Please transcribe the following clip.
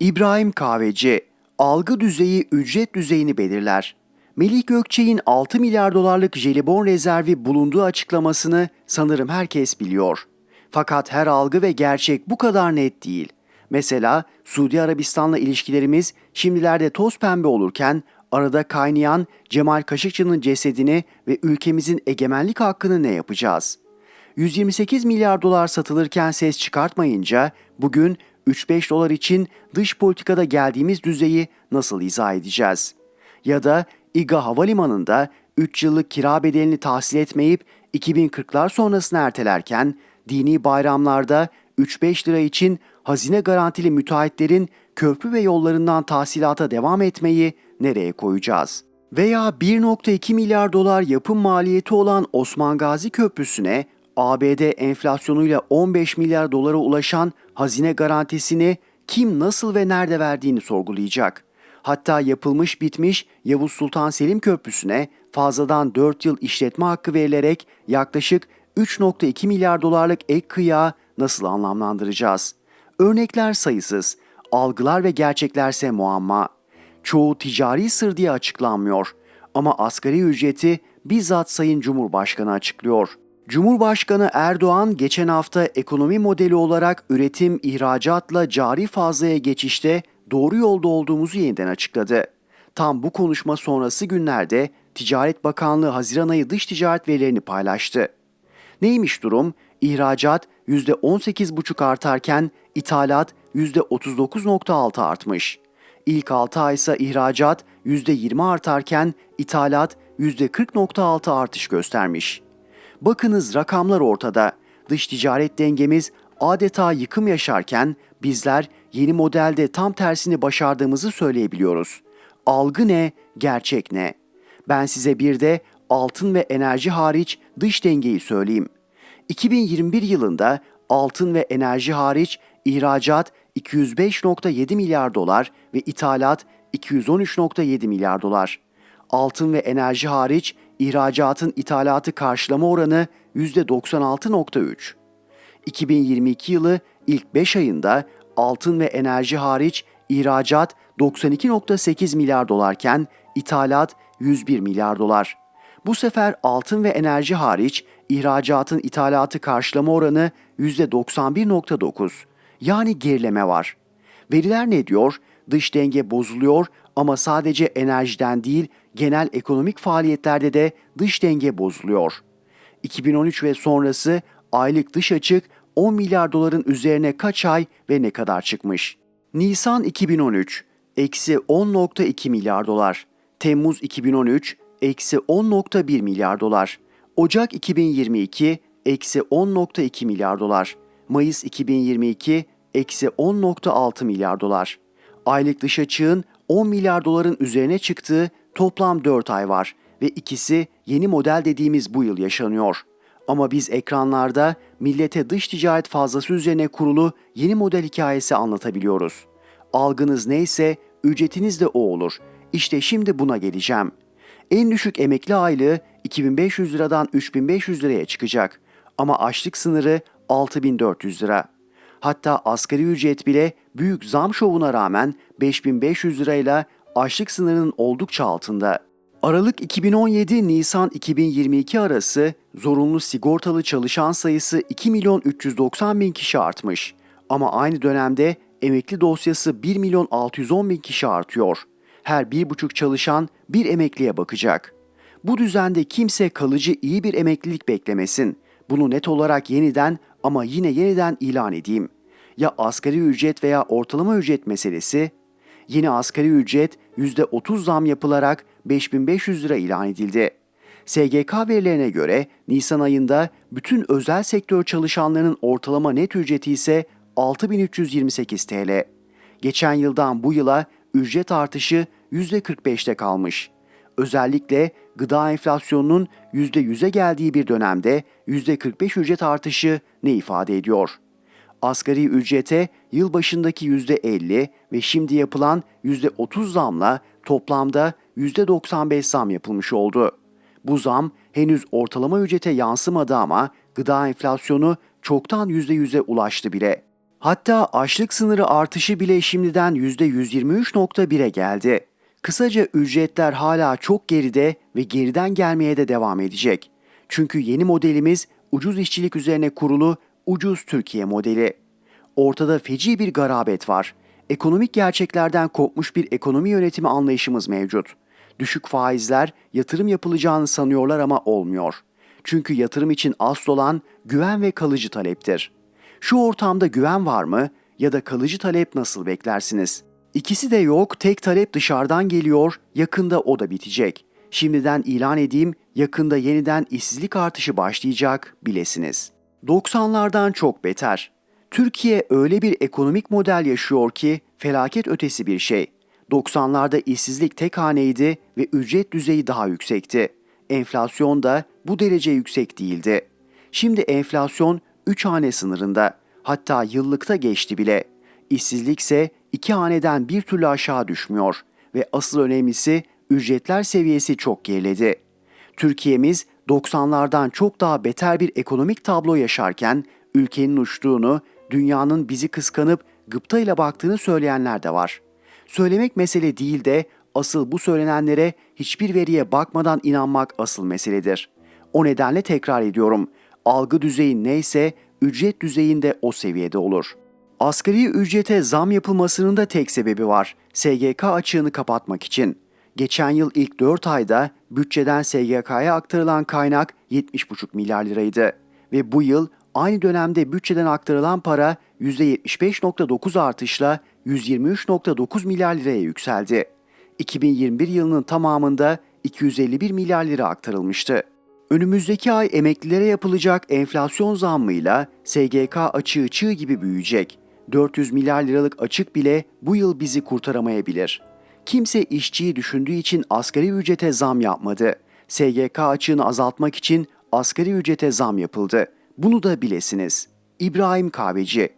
İbrahim Kahveci, algı düzeyi ücret düzeyini belirler. Melih Gökçe'nin 6 milyar dolarlık jelibon rezervi bulunduğu açıklamasını sanırım herkes biliyor. Fakat her algı ve gerçek bu kadar net değil. Mesela Suudi Arabistan'la ilişkilerimiz şimdilerde toz pembe olurken arada kaynayan Cemal Kaşıkçı'nın cesedini ve ülkemizin egemenlik hakkını ne yapacağız? 128 milyar dolar satılırken ses çıkartmayınca bugün 3-5 dolar için dış politikada geldiğimiz düzeyi nasıl izah edeceğiz? Ya da İGA Havalimanı'nda 3 yıllık kira bedelini tahsil etmeyip 2040'lar sonrasına ertelerken dini bayramlarda 3-5 lira için hazine garantili müteahhitlerin köprü ve yollarından tahsilata devam etmeyi nereye koyacağız? Veya 1.2 milyar dolar yapım maliyeti olan Osman Gazi Köprüsü'ne ABD enflasyonuyla 15 milyar dolara ulaşan hazine garantisini kim nasıl ve nerede verdiğini sorgulayacak. Hatta yapılmış bitmiş Yavuz Sultan Selim Köprüsü'ne fazladan 4 yıl işletme hakkı verilerek yaklaşık 3.2 milyar dolarlık ek kıyağı nasıl anlamlandıracağız? Örnekler sayısız, algılar ve gerçeklerse muamma. Çoğu ticari sır diye açıklanmıyor ama asgari ücreti bizzat Sayın Cumhurbaşkanı açıklıyor. Cumhurbaşkanı Erdoğan geçen hafta ekonomi modeli olarak üretim ihracatla cari fazlaya geçişte doğru yolda olduğumuzu yeniden açıkladı. Tam bu konuşma sonrası günlerde Ticaret Bakanlığı Haziran ayı dış ticaret verilerini paylaştı. Neymiş durum? İhracat %18,5 artarken ithalat %39,6 artmış. İlk 6 ay ise ihracat %20 artarken ithalat %40,6 artış göstermiş. Bakınız rakamlar ortada. Dış ticaret dengemiz adeta yıkım yaşarken bizler yeni modelde tam tersini başardığımızı söyleyebiliyoruz. Algı ne, gerçek ne? Ben size bir de altın ve enerji hariç dış dengeyi söyleyeyim. 2021 yılında altın ve enerji hariç ihracat 205.7 milyar dolar ve ithalat 213.7 milyar dolar. Altın ve enerji hariç ihracatın ithalatı karşılama oranı %96.3. 2022 yılı ilk 5 ayında altın ve enerji hariç ihracat 92.8 milyar dolarken ithalat 101 milyar dolar. Bu sefer altın ve enerji hariç ihracatın ithalatı karşılama oranı %91.9. Yani gerileme var. Veriler ne diyor? Dış denge bozuluyor ama sadece enerjiden değil genel ekonomik faaliyetlerde de dış denge bozuluyor. 2013 ve sonrası aylık dış açık 10 milyar doların üzerine kaç ay ve ne kadar çıkmış? Nisan 2013 eksi 10.2 milyar dolar. Temmuz 2013 eksi 10.1 milyar dolar. Ocak 2022 eksi 10.2 milyar dolar. Mayıs 2022 eksi 10.6 milyar dolar. Aylık dış açığın 10 milyar doların üzerine çıktığı toplam 4 ay var ve ikisi yeni model dediğimiz bu yıl yaşanıyor. Ama biz ekranlarda millete dış ticaret fazlası üzerine kurulu yeni model hikayesi anlatabiliyoruz. Algınız neyse ücretiniz de o olur. İşte şimdi buna geleceğim. En düşük emekli aylığı 2500 liradan 3500 liraya çıkacak ama açlık sınırı 6400 lira. Hatta asgari ücret bile büyük zam şovuna rağmen 5500 lirayla açlık sınırının oldukça altında. Aralık 2017 Nisan 2022 arası zorunlu sigortalı çalışan sayısı 2 milyon 390 bin kişi artmış. Ama aynı dönemde emekli dosyası 1 milyon 610 bin kişi artıyor. Her bir buçuk çalışan bir emekliye bakacak. Bu düzende kimse kalıcı iyi bir emeklilik beklemesin. Bunu net olarak yeniden ama yine yeniden ilan edeyim. Ya asgari ücret veya ortalama ücret meselesi Yeni asgari ücret %30 zam yapılarak 5500 lira ilan edildi. SGK verilerine göre Nisan ayında bütün özel sektör çalışanlarının ortalama net ücreti ise 6328 TL. Geçen yıldan bu yıla ücret artışı %45'te kalmış. Özellikle gıda enflasyonunun %100'e geldiği bir dönemde %45 ücret artışı ne ifade ediyor? Asgari ücrete yılbaşındaki %50 ve şimdi yapılan %30 zamla toplamda %95 zam yapılmış oldu. Bu zam henüz ortalama ücrete yansımadı ama gıda enflasyonu çoktan %100'e ulaştı bile. Hatta açlık sınırı artışı bile şimdiden %123.1'e geldi. Kısaca ücretler hala çok geride ve geriden gelmeye de devam edecek. Çünkü yeni modelimiz ucuz işçilik üzerine kurulu ucuz Türkiye modeli. Ortada feci bir garabet var. Ekonomik gerçeklerden kopmuş bir ekonomi yönetimi anlayışımız mevcut. Düşük faizler yatırım yapılacağını sanıyorlar ama olmuyor. Çünkü yatırım için asıl olan güven ve kalıcı taleptir. Şu ortamda güven var mı ya da kalıcı talep nasıl beklersiniz? İkisi de yok, tek talep dışarıdan geliyor, yakında o da bitecek. Şimdiden ilan edeyim, yakında yeniden işsizlik artışı başlayacak, bilesiniz. 90'lardan çok beter. Türkiye öyle bir ekonomik model yaşıyor ki felaket ötesi bir şey. 90'larda işsizlik tek haneydi ve ücret düzeyi daha yüksekti. Enflasyon da bu derece yüksek değildi. Şimdi enflasyon 3 hane sınırında. Hatta yıllıkta geçti bile. İşsizlik ise 2 haneden bir türlü aşağı düşmüyor ve asıl önemlisi ücretler seviyesi çok geriledi. Türkiye'miz 90'lardan çok daha beter bir ekonomik tablo yaşarken ülkenin uçtuğunu, dünyanın bizi kıskanıp gıptayla baktığını söyleyenler de var. Söylemek mesele değil de asıl bu söylenenlere hiçbir veriye bakmadan inanmak asıl meseledir. O nedenle tekrar ediyorum. Algı düzeyi neyse ücret düzeyinde o seviyede olur. Asgari ücrete zam yapılmasının da tek sebebi var. SGK açığını kapatmak için. Geçen yıl ilk 4 ayda bütçeden SGK'ya aktarılan kaynak 70,5 milyar liraydı. Ve bu yıl aynı dönemde bütçeden aktarılan para %75.9 artışla 123.9 milyar liraya yükseldi. 2021 yılının tamamında 251 milyar lira aktarılmıştı. Önümüzdeki ay emeklilere yapılacak enflasyon zammıyla SGK açığı çığ gibi büyüyecek. 400 milyar liralık açık bile bu yıl bizi kurtaramayabilir. Kimse işçiyi düşündüğü için asgari ücrete zam yapmadı. SGK açığını azaltmak için asgari ücrete zam yapıldı. Bunu da bilesiniz. İbrahim Kahveci